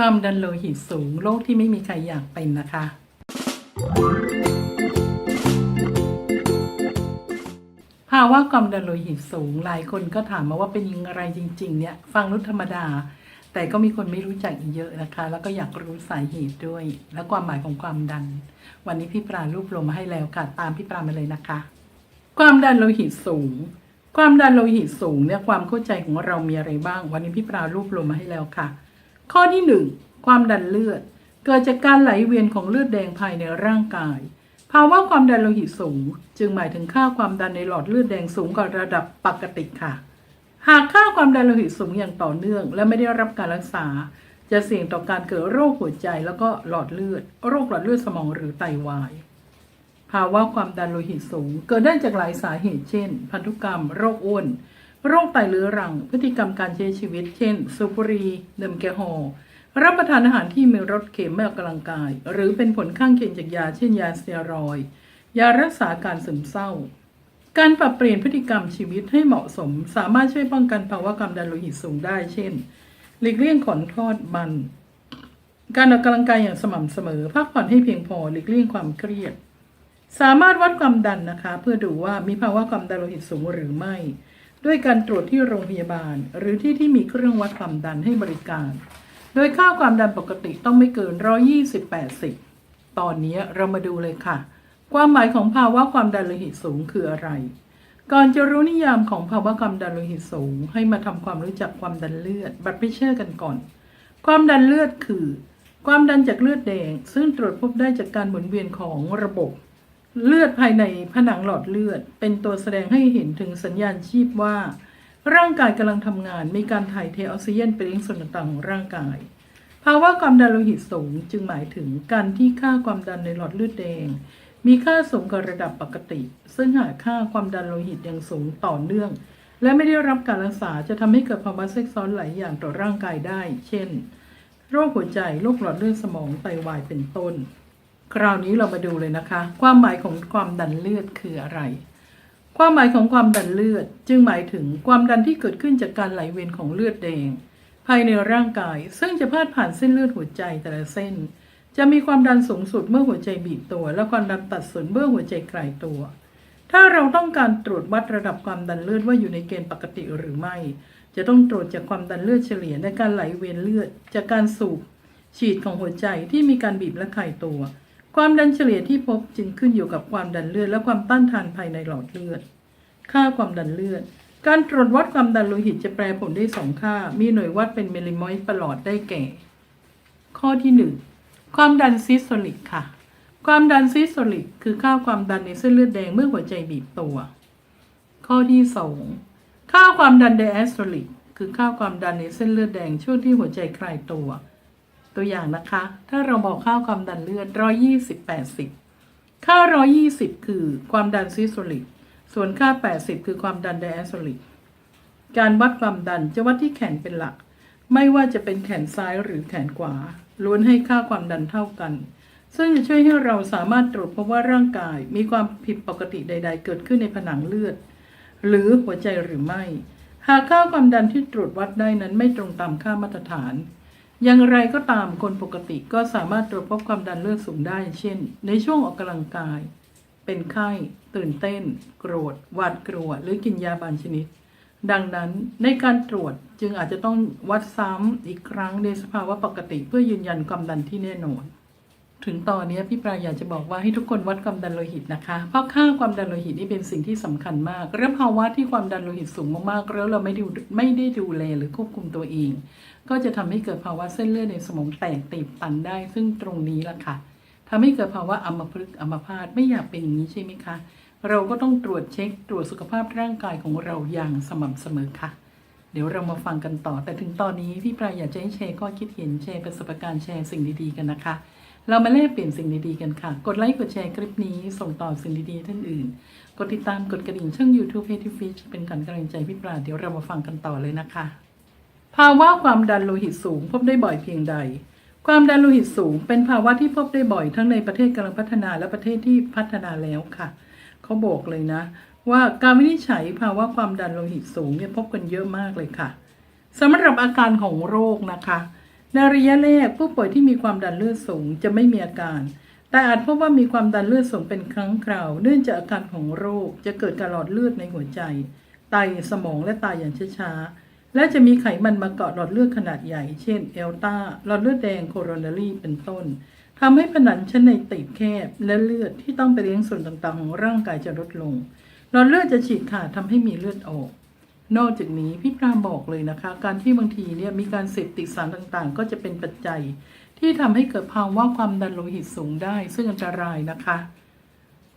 ความดันโลหิตสูงโรคที่ไม่มีใครอยากเป็นนะคะ ภาวะความดันโลหิตสูงหลายคนก็ถามมาว่าเป็นยังไงจริง ๆ เนี่ย ฟังรู้ธรรมดา แต่ก็มีคนไม่รู้จักอีกเยอะนะคะ แล้วก็อยากรู้สาเหตุด้วย และความหมายของความดัน วันนี้พี่ปรารวบรวมมาให้แล้วค่ะ ตามพี่ปรามาเลยนะคะ ความดันโลหิตสูง ความดันโลหิตสูงเนี่ยความเข้าใจของเรามีอะไรบ้าง วันนี้พี่ปรารวบรวมมาให้แล้วค่ะ ข้อที่หนึ่งความดันเลือด เกิดจากการไหลเวียนของเลือดแดงภายในร่างกาย ภาวะความดันโลหิตสูง จึงหมายถึงค่าความดันในหลอดเลือดแดงสูงกว่าระดับปกติค่ะ หากค่าความดันโลหิตสูงอย่างต่อเนื่อง และไม่ได้รับการรักษา จะเสี่ยงต่อการเกิดโรคหัวใจแล้วก็หลอดเลือด โรคหลอดเลือดสมองหรือไตวายภาวะความดันโลหิตสูง เกิดได้จากหลายสาเหตุเช่น พันธุกรรม โรคอ้วน โรคไตเรื้อรัง พฤติกรรมการใช้ชีวิต เช่น สูบบุหรี่ดื่มแอลกอฮอล์รับประทานอาหารที่มีรสเค็มไม่ออกกำลังกาย หรือเป็นผลข้างเคียงจากยา เช่นยาสเตียรอยยารักษาการซึมเศร้า การปรับเปลี่ยนพฤติกรรมชีวิตให้เหมาะสม สามารถช่วยป้องกันภาวะความดันโลหิตสูงได้ เช่นหลีกเลี่ยงของทอดมัน การออกกำลังกายอย่างสม่ำเสมอ พักผ่อนให้เพียงพอหลีกเลี่ยงความเครียด สามารถวัดความดันนะคะ เพื่อดูว่ามีภาวะความดันโลหิตสูงหรือไม่ ด้วยการตรวจที่โรงพยาบาล หรือที่ที่มีเครื่องวัดความดันให้บริการ โดยค่าความดันปกติต้องไม่เกิน 120 80 ตอนนี้เรามาดูเลยค่ะ ความหมายของภาวะความดันโลหิตสูงคืออะไร ก่อนจะรู้นิยามของภาวะความดันโลหิตสูง ให้มาทำความรู้จักความดันเลือดบัตรพิเชอร์กันก่อน ความดันเลือดคือ ความดันจากเลือดแดง ซึ่งตรวจพบได้จากการหมุนเวียนของระบบ เลือดภายในผนังหลอดเลือด เป็นตัวแสดงให้เห็นถึงสัญญาณชีพว่า ร่างกายกำลังทำงานมีการถ่ายเทออกซิเจนไปเลี้ยงส่วนต่างๆของร่างกาย ภาวะความดันโลหิตสูงจึงหมายถึงการที่ค่าความดันในหลอดเลือดแดง มีค่าสูงกว่าระดับปกติ ซึ่งหากค่าความดันโลหิตยังสูงต่อเนื่อง และไม่ได้รับการรักษาจะทำให้เกิดภาวะแทรกซ้อนหลายอย่างต่อร่างกายได้ เช่น โรคหัวใจโรคหลอดเลือดสมองไตวายเป็นต้น คราวนี้เรามาดูเลยนะคะ ความหมายของความดันเลือดคืออะไร ความหมายของความดันเลือดจึงหมายถึงความดันที่เกิดขึ้นจากการไหลเวียนของเลือดแดง ภายในร่างกาย ซึ่งจะพาดผ่านเส้นเลือดหัวใจแต่ละเส้น จะมีความดันสูงสุดเมื่อหัวใจบีบตัว และความดันตัดส่วนเมื่อหัวใจคลายตัว ถ้าเราต้องการตรวจวัดระดับความดันเลือดว่าอยู่ในเกณฑ์ปกติหรือไม่ จะต้องตรวจจากความดันเลือดเฉลี่ยในการไหลเวียนเลือด จากการสูบฉีดของหัวใจที่มีการบีบและคลายตัว ความดันเฉลี่ยที่พบจึงขึ้นอยู่กับความดันเลือด และความต้านทานภายในหลอดเลือด ค่าความดันเลือด การตรวจวัดความดันโลหิตจะแปรผลได้สองค่า มีหน่วยวัดเป็นมิลลิมอลประหลอดได้แก่ ข้อที่หนึ่งความดันซิสโตลิกค่ะ ความดันซิสโตลิกคือค่าความดันในเส้นเลือดแดงเมื่อหัวใจบีบตัว ข้อที่สองค่าความดันไดแอสโตลิกคือค่าความดันในเส้นเลือดแดงช่วงที่หัวใจคลายตัว ตัวอย่างนะคะ ถ้าเราบอกค่าความดันเลือด 120 80 ค่า 120 คือความดันซิสโตลิก ส่วนค่า 80 คือความดันไดแอสโตลิก การวัดความดันจะวัดที่แขนเป็นหลัก ไม่ว่าจะเป็นแขนซ้ายหรือแขนขวา ล้วนให้ค่าความดันเท่ากัน ซึ่งจะช่วยให้เราสามารถตรวจพบว่าร่างกายมีความผิดปกติใด ๆ เกิดขึ้นในผนังเลือด หรือหัวใจหรือไม่ หากค่าความดันที่ตรวจวัดได้นั้นไม่ตรงตามค่ามาตรฐาน อย่างไรก็ตามคนปกติก็สามารถตรวจพบความดันเลือดสูงได้ เช่น ในช่วงออกกำลังกาย เป็นไข้ ตื่นเต้น โกรธ หวาดกลัว หรือกินยาบางชนิด ดังนั้นในการตรวจจึงอาจจะต้องวัดซ้ำอีกครั้งในสภาวะปกติเพื่อยืนยันความดันที่แน่นอน ถึงตอนนี้พี่ปราอยากจะบอกว่าให้ทุกคนวัดความดันโลหิตนะคะ เพราะค่าความดันโลหิตนี่เป็นสิ่งที่สำคัญมากและภาวะที่ความดันโลหิตสูงมากๆแล้วเราไม่ดูไม่ได้ดูแลหรือควบคุมตัวเอง ก็จะทำให้เกิดภาวะเส้นเลือดในสมองแตกตีบตันได้ ซึ่งตรงนี้ล่ะค่ะทำให้เกิดภาวะอัมพฤกษ์อัมพาตไม่อยากเป็นอย่างนี้ใช่ไหมคะ เราก็ต้องตรวจเช็คตรวจสุขภาพร่างกายของเราอย่างสม่ำเสมอค่ะเดี๋ยวเรามาฟังกันต่อ แต่ถึงตอนนี้พี่ปลาอยากจะให้แชร์ข้อคิดเห็นแชร์ประสบการณ์แชร์สิ่งดีๆกันนะคะ เรามาแลกเปลี่ยนสิ่งดีๆกันค่ะ กดไลค์ กดแชร์คลิปนี้ ส่งต่อสิ่งดีๆท่านอื่น กดติดตาม กดกระดิ่งช่อง YouTube h a t y Fish เป็นการกำลังใจพี่ปลาเดี๋ยวเรามาฟังกันต่อเลยนะคะ ภาวะความดันโลหิตสูงพบได้บ่อยเพียงใด ความดันโลหิตสูง เป็นภาวะที่พบได้บ่อยทั้งในประเทศกำลังพัฒนาและประเทศที่พัฒนาแล้วค่ะ เขาบอกเลยนะ ว่าการวินิจฉัยภาวะความดันโลหิตสูงเนี่ยพบกันเยอะมากเลยค่ะสำหรับอาการของโรคนะคะ ในระยะแรกผู้ป่วยที่มีความดันเลือดสูงจะไม่มีอาการ แต่อาจพบว่ามีความดันเลือดสูงเป็นครั้งคราว เนื่องจากอาการของโรคจะเกิดการหลอดเลือดในหัวใจ ไตสมองและตายอย่างช้าๆ และจะมีไขมันมาเกาะหลอดเลือดขนาดใหญ่ เช่นเอลตาหลอดเลือดแดงโคโรนารีเป็นต้นทำให้ผนังชั้นในตีบแคบและเลือดที่ต้องไปเลี้ยงส่วนต่างๆ ของร่างกายจะลดลงหลอดเลือดจะฉีกขาดทำให้มีเลือดออก นอกจากนี้พี่ปรามบอกเลยนะคะ การที่บางทีเนี่ยมีการเสพติดสารต่างๆ ก็จะเป็นปัจจัย ที่ทำให้เกิดภาวะความดันโลหิตสูงได้ ซึ่งอันตรายนะคะ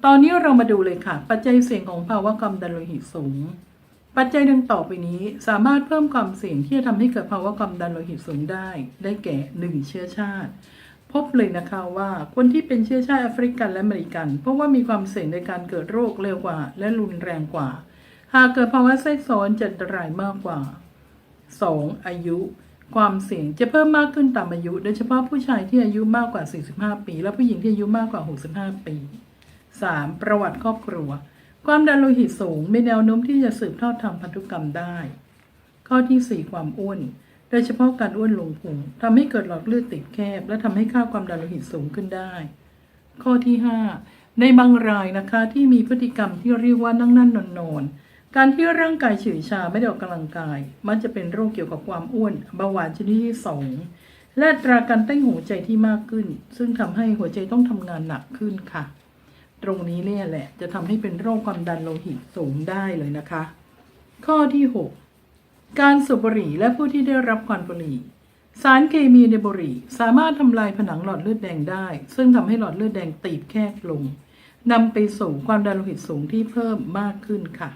ตอนนี้เรามาดูเลยค่ะ ปัจจัยเสี่ยงของภาวะความดันโลหิตสูง ปัจจัยดังต่อไปนี้สามารถเพิ่มความเสี่ยงที่จะทำให้เกิดภาวะความดันโลหิตสูงได้ ได้แก่หนึ่งเชื้อชาติ พบเลยนะคะว่าคนที่เป็นเชื้อชาติแอฟริกันและอเมริกัน เพราะว่ามีความเสี่ยงในการเกิดโรคเร็วกว่า และรุนแรงกว่า หากเกิดภาวะแทรกซ้อนจะอันตรายมากกว่า 2. อายุ ความเสี่ยงจะเพิ่มมากขึ้นตามอายุ โดยเฉพาะผู้ชายที่อายุมากกว่า 45 ปี และผู้หญิงที่อายุมากกว่า 65 ปี 3. ประวัติครอบครัว ความดันโลหิตสูงมีแนวโน้มที่จะสืบทอดทางพันธุกรรมได้ ข้อที่ 4 ความอ้วน โดยเฉพาะการอ้วนลงพุงทำให้เกิดหลอดเลือดติดแคบ และทำให้ค่าความดันโลหิตสูงขึ้นได้ ข้อที่ 5 ในบางรายนะคะที่มีพฤติกรรมที่เรียกว่านั่งนั่นนอนนอนๆ การที่ร่างกายเฉื่อยชาไม่ได้ออกกำลังกาย มันจะเป็นโรคเกี่ยวกับความอ้วนเบาหวานชนิดที่สองและตราการเต้นหัวใจที่มากขึ้น ซึ่งทำให้หัวใจต้องทำงานหนักขึ้นค่ะ ตรงนี้เนี่ยแหละจะทำให้เป็นโรคความดันโลหิตสูงได้เลยนะคะ ข้อที่ 6 การสูบบุหรี่และผู้ที่ได้รับควันบุหรี่ สารเคมีในบุหรี่ สามารถทำลายผนังหลอดเลือดแดงได้ ซึ่งทำให้หลอดเลือดแดงตีบแคบลงนำไปสู่ความดันโลหิตสูงที่เพิ่มมากขึ้นค่ะ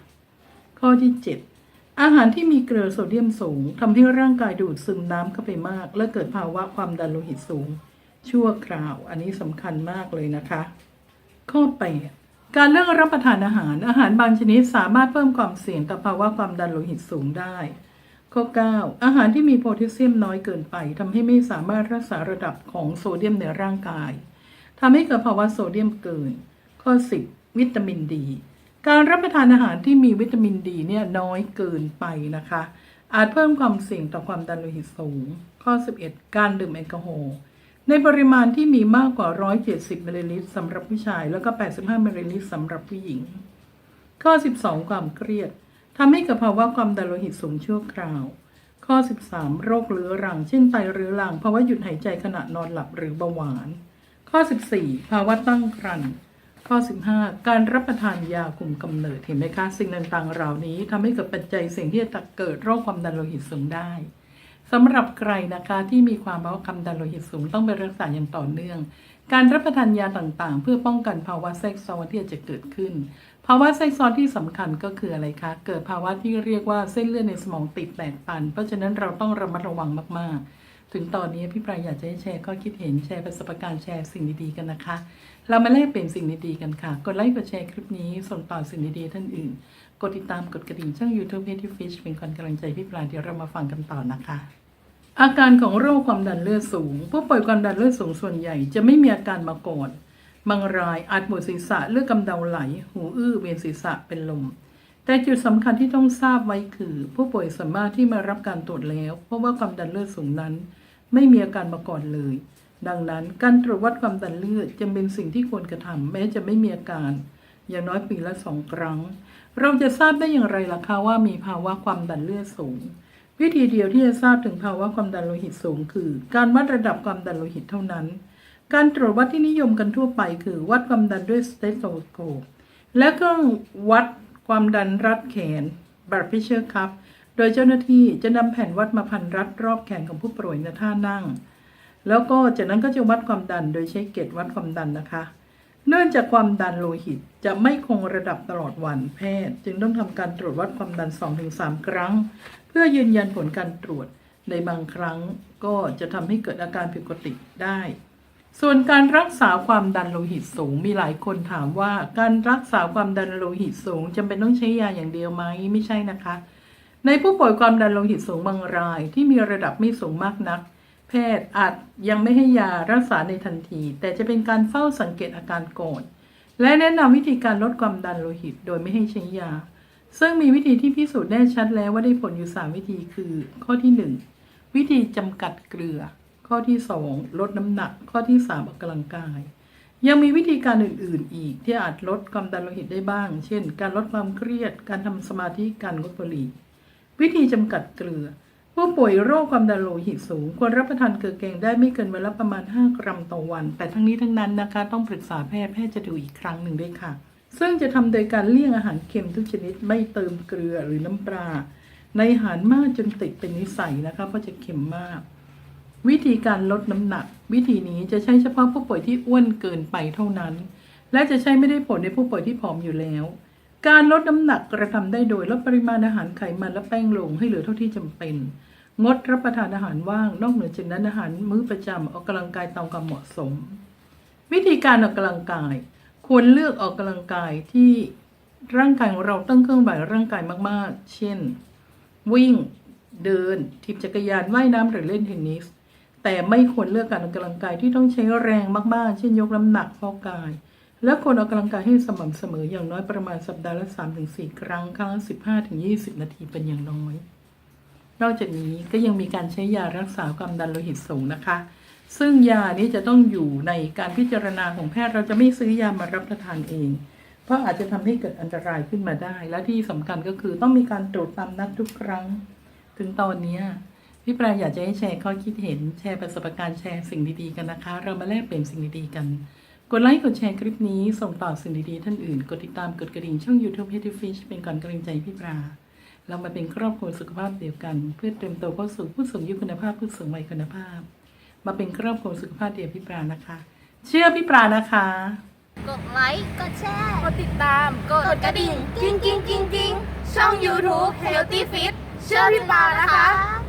ข้อที่ 7 อาหารที่มีเกลือโซเดียมสูงทำให้ร่างกายดูดซึมน้ำเข้าไปมาก และเกิดภาวะความดันโลหิตสูง ชั่วคราว อันนี้สำคัญมากเลยนะคะ ข้อ 8 การเลือกรับประทานอาหาร อาหารบางชนิดสามารถเพิ่มความเสี่ยงต่อภาวะความดันโลหิตสูงได้ ข้อ 9 อาหารที่มีโพแทสเซียมน้อยเกินไปทำให้ไม่สามารถรักษาระดับของโซเดียมในร่างกายทำให้เกิดภาวะโซเดียมเกิน ข้อ 10 วิตามินดี การรับประทานอาหารที่มีวิตามินดีเนี่ยน้อยเกินไปนะคะ อาจเพิ่มความเสี่ยงต่อความดันโลหิตสูง ข้อ 11 การดื่มแอลกอฮอล์ในปริมาณที่มีมากกว่า 170มิลลิลิตรสำหรับผู้ชาย แล้วก็ 85มิลลิลิตรสำหรับผู้หญิง ข้อ 12 ความเครียดทำให้เกิดภาวะความดันโลหิตสูงชั่วคราว ข้อ 13 โรคเรื้อรัง เช่นไตเรื้อรังภาวะหยุดหายใจขณะนอนหลับหรือเบาหวาน ข้อ 14 ภาวะตั้งครรภ์ ข้อ 15 การรับประทานยาคุมกำเนิดเห็นไหมคะสิ่งต่างๆ เหล่านี้ทำให้เกิดปัจจัยเสี่ยงที่จะเกิดโรคความดันโลหิตสูงได้สำหรับใครนะคะที่มีความภาวะความดันโลหิตสูงต้องไปรักษาอย่างต่อเนื่อง การรับประทานยาต่างๆ เพื่อป้องกันภาวะแทรกซ้อนที่อาจจะเกิดขึ้น ภาวะแทรกซ้อนที่สำคัญก็คืออะไรคะ เกิดภาวะที่เรียกว่าเส้นเลือดในสมองตีบแตกตัน เพราะฉะนั้นเราต้องระมัดระวังมากๆ ถึงตอนนี้พี่ปรายอยากจะให้แชร์ข้อคิดเห็นแชร์ประสบการณ์แชร์สิ่งดีๆกันนะคะ เรามาแลกเปลี่ยนสิ่งดีๆกันค่ะ กดไลค์กดแชร์คลิปนี้ส่งต่อสิ่งดีๆท่านอื่น กดติดตามกดกระดิ่งช่อง YouTube ให้ที่ฟิชเป็นคนกำลังใจพี่ปลาเดี๋ยวเรามาฟังกันต่อนะคะ อาการของโรคความดันเลือดสูง ผู้ป่วยความดันเลือดสูงส่วนใหญ่จะไม่มีอาการมาก่อนบางรายอาจหมดศีรษะเลือดกำเดาไหล หูอื้อเวียนศีรษะเป็นลมแต่จุดสำคัญที่ต้องทราบไว้คือ ผู้ป่วยสามารถที่มารับการตรวจแล้ว เพราะว่าความดันเลือดสูงนั้น ไม่มีอาการมาก่อนเลย ดังนั้นการตรวจวัดความดันเลือดจึงเป็นสิ่งที่ควรกระทำแม้จะไม่มีอาการ อย่างน้อยปีละสองครั้ง เราจะทราบได้อย่างไรล่ะคะว่ามีภาวะความดันเลือดสูง วิธีเดียวที่จะทราบถึงภาวะความดันโลหิตสูง คือ การวัดระดับความดันโลหิตเท่านั้น การตรวจวัดที่นิยมกันทั่วไป คือวัดความดันด้วยสเตโตสโคปและเครื่องวัดความดันรัดแขน blood pressure cuff โดยเจ้าหน้าที่จะนำแผ่นวัดมาพันรัดรอบแขนของผู้ป่วยในท่านั่ง แล้วก็จากนั้นก็จะวัดความดันโดยใช้เกจวัดความดันนะคะ เนื่องจากความดันโลหิตจะไม่คงระดับตลอดวันแพทย์ จึงต้องทำการตรวจวัดความดัน 2-3 ครั้ง เพื่อยืนยันผลการตรวจในบางครั้งก็จะทำให้เกิดอาการผิดปกติได้ ส่วนการรักษาความดันโลหิตสูงมีหลายคนถามว่า การรักษาความดันโลหิตสูงจำเป็นต้องใช้ยาอย่างเดียวไหมไม่ใช่นะคะ ในผู้ป่วยความดันโลหิตสูงบางรายที่มีระดับไม่สูงมากนัก แพทย์อาจยังไม่ให้ยารักษาในทันที แต่จะเป็นการเฝ้าสังเกตอาการก่อนและแนะนำวิธีการลดความดันโลหิตโดยไม่ให้ใช้ยา ซึ่งมีวิธีที่พิสูจน์แน่ชัดแล้วว่าได้ผลอยู่ 3 วิธีคือ ข้อที่ 1 วิธีจำกัดเกลือ ข้อที่ 2 ลดน้ำหนัก ข้อที่ 3 ออกกำลังกาย ยังมีวิธีการอื่น ๆ อีกที่อาจลดความดันโลหิตได้บ้าง เช่น การลดความเครียด การทำสมาธิ การงดบุหรี่ วิธีจำกัดเกลือ ผู้ป่วยโรคความดันโลหิตสูง ควรรับประทานเกลือแกงได้ไม่เกินวันละประมาณ 5 กรัมต่อวัน แต่ทั้งนี้ทั้งนั้นนะคะ ต้องปรึกษาแพทย์แพทย์จะดูอีกครั้งหนึ่งด้วยค่ะ ซึ่งจะทำโดยการเลี่ยงอาหารเค็มทุกชนิดไม่เติมเกลือหรือน้ำปลาในอาหารมากจนติดเป็นนิสัยนะคะเพราะจะเค็มมาก วิธีการลดน้ำหนัก วิธีนี้จะใช้เฉพาะผู้ป่วยที่อ้วนเกินไปเท่านั้น และจะใช้ไม่ได้ผลในผู้ป่วยที่ผอมอยู่แล้ว การลดน้ำหนักกระทำได้โดยลดปริมาณอาหารไขมันและแป้งลงให้เหลือเท่าที่จำเป็น งดรับประทานอาหารว่าง นอกเหนือจากนั้นอาหารมื้อประจำออกกำลังกายตามความเหมาะสม วิธีการออกกำลังกาย ควรเลือกออกกำลังกายที่ร่างกายของเราตั้งเครื่องไหวร่างกายมากๆ เช่น วิ่ง เดินถีบจักรยานว่ายน้ำหรือเล่นเทนนิสแต่ไม่ควรเลือกการออกกำลังกายที่ต้องใช้แรงมากๆ เช่นยกน้ำหนักฟอกาย และควรออกกำลังกายให้สม่ำเสมออย่างน้อยประมาณสัปดาห์ละ 3-4 ครั้ง ครั้งละ 15-20 นาทีเป็นอย่างน้อย นอกจากนี้ก็ยังมีการใช้ยารักษาความดันโลหิตสูงนะคะ ซึ่งยานี้จะต้องอยู่ในการพิจารณาของแพทย์เราจะไม่ซื้อยามารับประทานเอง เพราะอาจจะทำให้เกิดอันตรายขึ้นมาได้ และที่สำคัญก็คือต้องมีการตรวจตามนัดทุกครั้ง ถึงตอนนี้พี่ปลาอยากจะให้แชร์ข้อคิดเห็นแชร์ประสบการณ์แชร์สิ่งดีๆกันนะคะ เรามาแลกเปลี่ยนสิ่งดีๆกัน กดไลค์กดแชร์คลิปนี้ส่งต่อสิ่งดีๆท่านอื่น กดติดตามกดกระดิ่งช่อง YouTube h e a d Fish เป็นก่อนกำลังใจพี่ปลาเรามาเป็นครอบครัวสุขภาพเดียวกัน เพื่อเตรียมตัวเข้าสู่ผู้สูงอายุคุณภาพผู้สูงวัยคุณภาพ มาเป็นครอบครัวสุขภาพเดียวพี่ปลานะคะ เชื่อพี่ปลานะคะ กดไลค์ กดแชร์กดติดตาม กดกระดิ่ง กิ้งกิ้งกิ้งกิ้งช่อง YouTube Healthy Fit เชื่อพี่ปลานะคะ